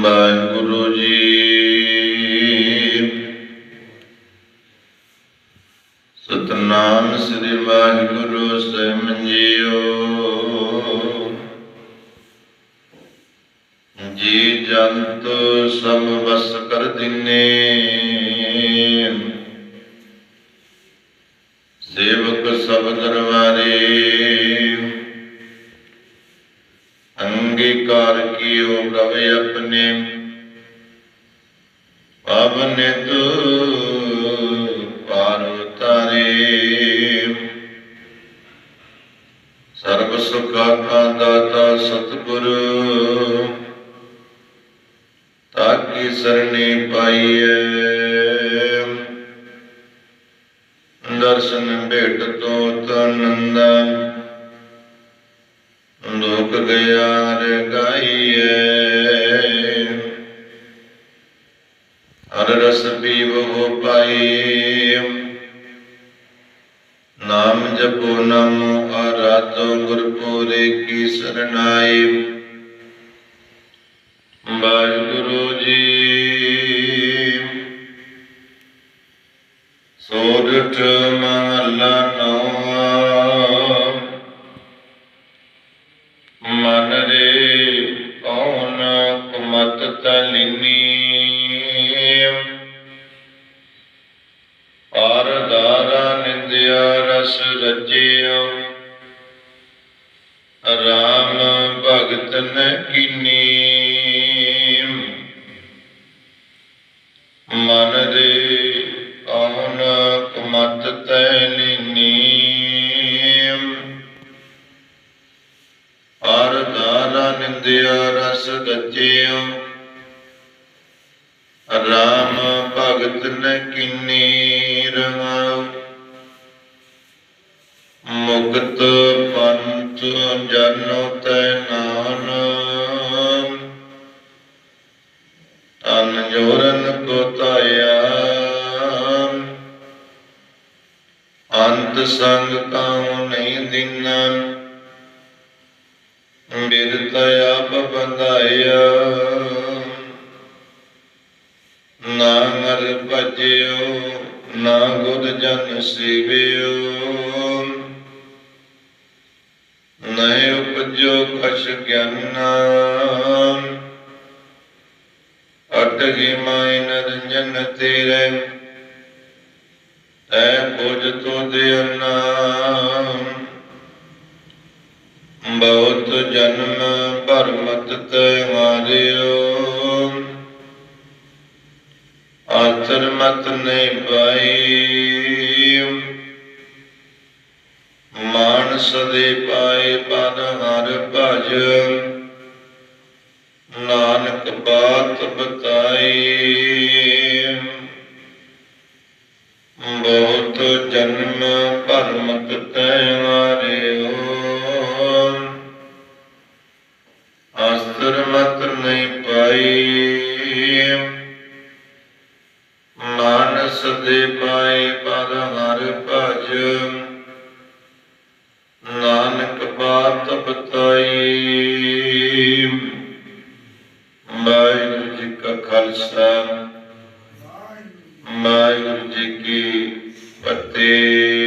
ਵਾਹਿਗੁਰੂ ਜੀ। ਸਤਨਾਮ ਸ੍ਰੀ ਵਾਹਿਗੁਰੂ ਸਾਹਿਬ ਜੀਓ। ਜੀ ਜੰਤ ਸਭ ਵਸ ਕਰ ਦਿਨੇ। ਸੇਵਕ ਸਭ ਦਰਬਾਰੇ। ਅੰਗੀਕਾਰ ਕੀਓ ਪ੍ਰਭ ਆਪਣੇ। ਪਾਵਨ ਤੂ ਪਾਰ ਉਤਾਰੇ। ਸਰਬ ਸੁਖਾ ਕਾ ਦਾਤਾ ਸਤਿਗੁਰ। ਤਾਕੀ ਸਰਣੀ ਪਾਈਏ ਦਰਸ਼ਨ ਭੇਟ ਤੋ ਤਨੰਦਾ ਲੋਕ ਗਿਆ ਰ ਗਾਈਏ ਹਰ ਰਸ ਪੀਵੋ ਪਾਈ। ਨਾਮ ਜਪੋ ਨਮੋ ਆਰਾਧੋ ਗੁਰਪੂਰੇ ਕੀ ਸਰਣਾਈ। ਵਾਹਿਗੁਰੂ ਜੀ। ਸੋਰਠ ਮਹਲਾ ਨੌਵਾਂ। ਮਨ ਰੇ ਕੌਣ ਕੁਮਤ ਤਲਿਨੀ? ਆਰਦਾਰਾ ਨਿੰਦਿਆ ਰਸ ਰਚਿਓ ਰਾਮ ਭਗਤ ਨ ਕੀਨੀ। ਨਿੰਦਿਆ ਰਸ ਗਚਿਓ ਰਾਮ ਭਗਤ ਨੇ ਕਿੰਨੀ ਰਮਾਉ ਮੁਕਤ ਪੰਥ ਜਨੋ ਤੈ ਨਾਨ। ਤਨ ਜੋਰਨ ਕੋ ਤਾਇਆ ਅੰਤ ਸੰਗ ਕਾਉ ਨਹੀਂ ਦਿਨਾ ਬਿਰਤ ਆਪ ਬੰਧਾਇਆ ਨਾ ਨਰ ਭਜਿਓ, ਨਾ ਗੁਰ ਜਨ ਸੇਵਿਓ। ਨਹਿ ਉਪਜੋ ਕਛ ਗਿਆਨਾ। ਅਟਹਿ ਮਾਇ ਨਰੰਜਨ ਤੇਰੇ, ਤੈ ਪੁਜ ਦੇ ਨਾਮ ਬਹੁਤ ਜਨਮ ਭਰਮਤ ਤੇ ਮਾਰਿਓ। ਆਤਰ ਮਤ ਨਹੀਂ ਪਾਈ ਮਾਨਸ ਦੇ ਪਾਏ ਪਦ ਹਰ ਭਜ। ਨਾਨਕ ਬਾਤ ਬਤਾਈ। ਮਾਨਸ ਦੇ ਪਾਏ ਪਦ ਹਰ ਭਜ। ਨਾਨਕ ਬਾਤ ਬਤਾਈ। ਵਾਹਿਗੁਰੂ ਜੀ ਕਾ ਖਾਲਸਾ। ਵਾਹਿਗੁਰੂ ਜੀ ਕੀ ਫਤਿਹ।